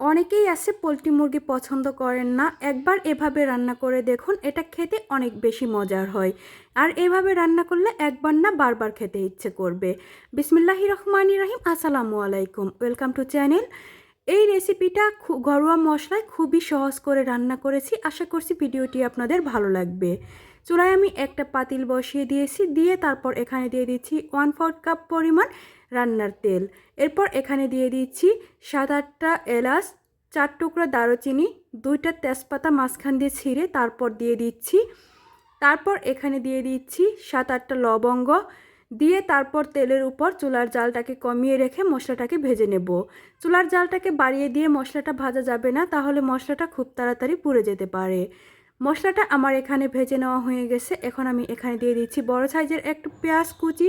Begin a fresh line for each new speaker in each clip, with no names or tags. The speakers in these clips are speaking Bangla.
অনেকেই আছে পোলট্রি মুরগি পছন্দ করেন না। একবার এভাবে রান্না করে দেখুন, এটা খেতে অনেক বেশি মজার হয়। আর এভাবে রান্না করলে একবার না বারবার খেতে ইচ্ছে করবে। বিসমিল্লাহি রহমানি রহিম, আসসালামু আলাইকুম। Welcome to channel. এই রেসিপিটা ঘরোয়া মশলায় খুবই সহজ করে রান্না করেছি। আশা করছি ভিডিওটি আপনাদের ভালো লাগবে। চুলায় আমি একটা পাতিল বসিয়ে দিয়েছি। দিয়ে তারপর এখানে দিয়ে দিচ্ছি ওয়ান ফোর্থ কাপ পরিমাণ রান্নার তেল। এরপর এখানে দিয়ে দিচ্ছি সাত আটটা এলাচ, চার টুকরো দারুচিনি, দুইটা তেজপাতা মাঝখান দিয়ে ছিঁড়ে তারপর দিয়ে দিচ্ছি। তারপর এখানে দিয়ে দিচ্ছি সাত আটটা লবঙ্গ। দিয়ে তারপর তেলের উপর চুলার জালটাকে কমিয়ে রেখে মশলাটাকে ভেজে নেব। চুলার জালটাকে বাড়িয়ে দিয়ে মশলাটা ভাজা যাবে না, তাহলে মশলাটা খুব তাড়াতাড়ি পুড়ে যেতে পারে। মশলাটা আমার এখানে ভেজে নেওয়া হয়ে গেছে। এখন আমি এখানে দিয়ে দিচ্ছি বড় সাইজের একটু পেঁয়াজ কুচি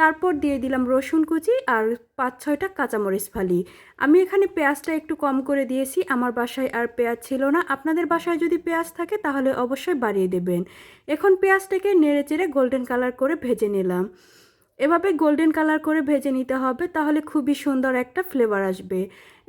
তারপর দিয়ে দিলাম রসুন কুচি আর পাঁচ ছয়টা কাঁচামরিচ ফালি। আমি এখানে পেঁয়াজটা একটু কম করে দিয়েছি, আমার বাসায় আর পেঁয়াজ ছিল না। আপনাদের বাসায় যদি পেঁয়াজ থাকে তাহলে অবশ্যই বাড়িয়ে দেবেন। এখন পেঁয়াজটাকে নেড়ে চেড়ে গোল্ডেন কালার করে ভেজে নিলাম। এভাবে গোল্ডেন কালার করে ভেজে নিতে হবে, তাহলে খুবই সুন্দর একটা ফ্লেভার আসবে।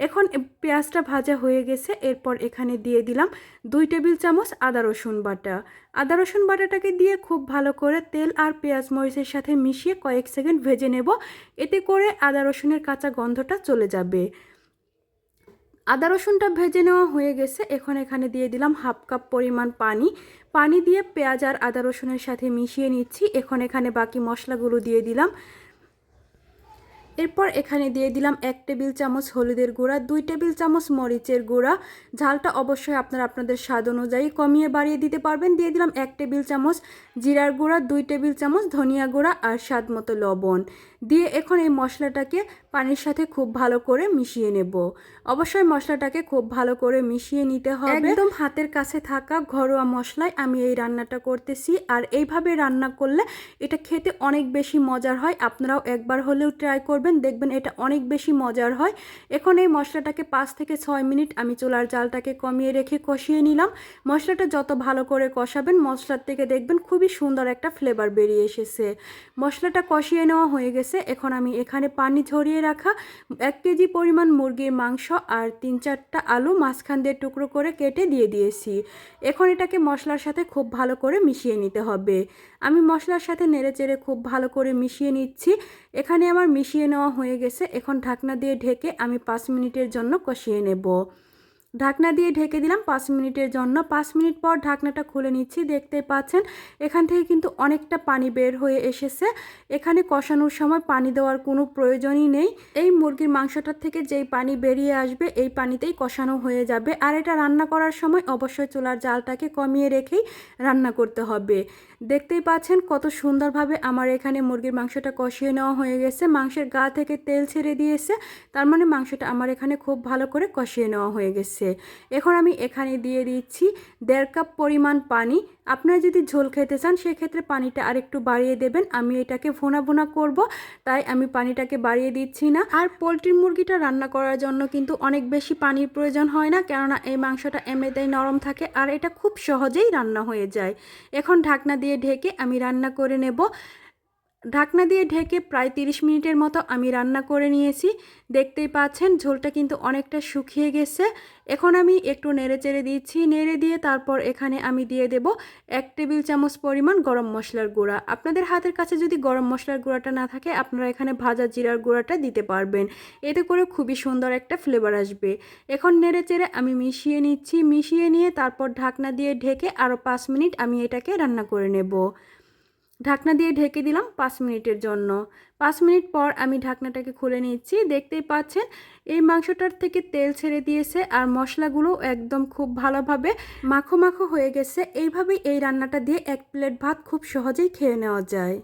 এখন পেঁয়াজটা ভাজা হয়ে গেছে, এরপর এখানে দিয়ে দিলাম দুই টেবিল চামচ আদা রসুন বাটা। আদা রসুন বাটাটাকে দিয়ে খুব ভালো করে তেল আর পেঁয়াজ মরিচের সাথে মিশিয়ে কয়েক সেকেন্ড ভেজে নেব, এতে করে আদা রসুনের কাঁচা গন্ধটা চলে যাবে। আদা রসুনটা ভেজে নেওয়া হয়ে গেছে। এখন এখানে দিয়ে দিলাম হাফ কাপ পরিমাণ পানি। পানি দিয়ে পেঁয়াজ আর আদা রসুনের সাথে মিশিয়ে নিচ্ছি। এখন এখানে বাকি মশলাগুলো দিয়ে দিলাম। এরপর এখানে দিয়ে দিলাম এক টেবিল চামচ হলুদের গুঁড়া, দুই টেবিল চামচ মরিচের গুঁড়া। ঝালটা অবশ্যই আপনারা আপনাদের স্বাদ অনুযায়ী কমিয়ে বাড়িয়ে দিতে পারবেন। দিয়ে দিলাম এক টেবিল চামচ জিরার গুঁড়া, দুই টেবিল চামচ ধনিয়া গুঁড়া আর স্বাদ মতো লবণ। দিয়ে এখন এই মশলাটাকে পানির সাথে খুব ভালো করে মিশিয়ে নেব। অবশ্যই মশলাটাকে খুব ভালো করে মিশিয়ে নিতে হবে। একদম। হাতের কাছে থাকা ঘরোয়া মশলায় আমি এই রান্নাটা করতেছি। আর এইভাবে রান্না করলে এটা খেতে অনেক বেশি মজার হয়। আপনারাও একবার হলেও ট্রাই করবেন দেখবেন এটা অনেক বেশি মজার হয়। এখন এই মশলাটাকে পাঁচ থেকে ছয় মিনিট আমি চুলার জালটাকে কমিয়ে রেখে কষিয়ে নিলাম। মশলাটা যত ভালো করে কষাবেন মশলার থেকে দেখবেন খুবই সুন্দর একটা ফ্লেভার বেরিয়ে এসেছে। মশলাটা কষিয়ে নেওয়া হয়ে গেছে। এখন আমি এখানে পানি ঝরিয়ে রাখা এক কেজি পরিমাণ মুরগির মাংস আর তিন চারটা আলু মাঝখান দিয়ে টুকরো করে কেটে দিয়ে দিয়েছি। এখন এটাকে মশলার সাথে খুব ভালো করে মিশিয়ে নিতে হবে। আমি মশলার সাথে নেড়েচেড়ে খুব ভালো করে মিশিয়ে নিচ্ছি। এখানে আমার মিশিয়ে নেওয়া হয়ে গেছে। এখন ঢাকনা দিয়ে ঢেকে আমি পাঁচ মিনিটের জন্য কষিয়ে নেব। ঢাকনা দিয়ে ঢেকে দিলাম পাঁচ মিনিটের জন্য। পাঁচ মিনিট পর ঢাকনাটা খুলে নিচ্ছি দেখতে পাচ্ছেন এখান থেকে কিন্তু অনেকটা পানি বের হয়ে এসেছে। এখানে কষানোর সময় পানি দেওয়ার কোনো প্রয়োজনই নেই। এই মুরগির মাংসটার থেকে যেই পানি বেরিয়ে আসবে, এই পানিতেই কষানো হয়ে যাবে। আর এটা রান্না করার সময় অবশ্যই চুলার জালটাকে কমিয়ে রেখেই রান্না করতে হবে। দেখতেই পাচ্ছেন কত সুন্দরভাবে আমার এখানে মুরগির মাংসটা কষিয়ে নেওয়া হয়ে গেছে। মাংসের গা থেকে তেল ছেড়ে দিয়েছে, তার মানে মাংসটা আমার এখানে খুব ভালো করে কষিয়ে নেওয়া হয়ে গেছে। এখন আমি এখানে দিয়ে দিচ্ছি দেড় কাপ পরিমাণ পানি। আপনারা যদি ঝোল খেতে চান, সেক্ষেত্রে পানিটা আরেকটু বাড়িয়ে দেবেন। আমি এটাকে ভোনা ভোনা করব, তাই আমি পানিটাকে বাড়িয়ে দিচ্ছি না। আর পোলট্রির মুরগিটা রান্না করার জন্য কিন্তু অনেক বেশি পানির প্রয়োজন হয় না, কেননা এই মাংসটা এমনিতেই নরম থাকে আর এটা খুব সহজেই রান্না হয়ে যায়। এখন ঢাকনা দিয়ে ঢেকে আমি রান্না করে নেব। ঢাকনা দিয়ে ঢেকে প্রায় তিরিশ মিনিটের মতো আমি রান্না করে নিয়েছি। দেখতেই পাচ্ছেন ঝোলটা কিন্তু অনেকটা শুকিয়ে গেছে। এখন আমি একটু নেড়ে চেড়ে দিচ্ছি। নেড়ে দিয়ে তারপর এখানে আমি দিয়ে দেব এক টেবিল চামচ পরিমাণ গরম মশলার গুঁড়া। আপনাদের হাতের কাছে যদি গরম মশলার গুঁড়াটা না থাকে, আপনারা এখানে ভাজা জিরার গুঁড়াটা দিতে পারবেন। এতে করে খুবই সুন্দর একটা ফ্লেভার আসবে। এখন নেড়ে চেড়ে আমি মিশিয়ে নিচ্ছি। মিশিয়ে নিয়ে তারপর ঢাকনা দিয়ে ঢেকে আরও পাঁচ মিনিট আমি এটাকে রান্না করে নেব। ঢাকনা দিয়ে ঢেকে দিলাম পাঁচ মিনিটের জন্য। পাঁচ মিনিট পর আমি ঢাকনাটাকে খুলে নিচ্ছি। দেখতেই পাচ্ছেন, এই মাংসটার থেকে তেল ছেড়ে দিয়েছে আর মশলাগুলো একদম খুব ভালোভাবে মাখো মাখো হয়ে গেছে। এইভাবেই এই রান্নাটা দিয়ে এক প্লেট ভাত খুব সহজেই খেয়ে নেওয়া যায়।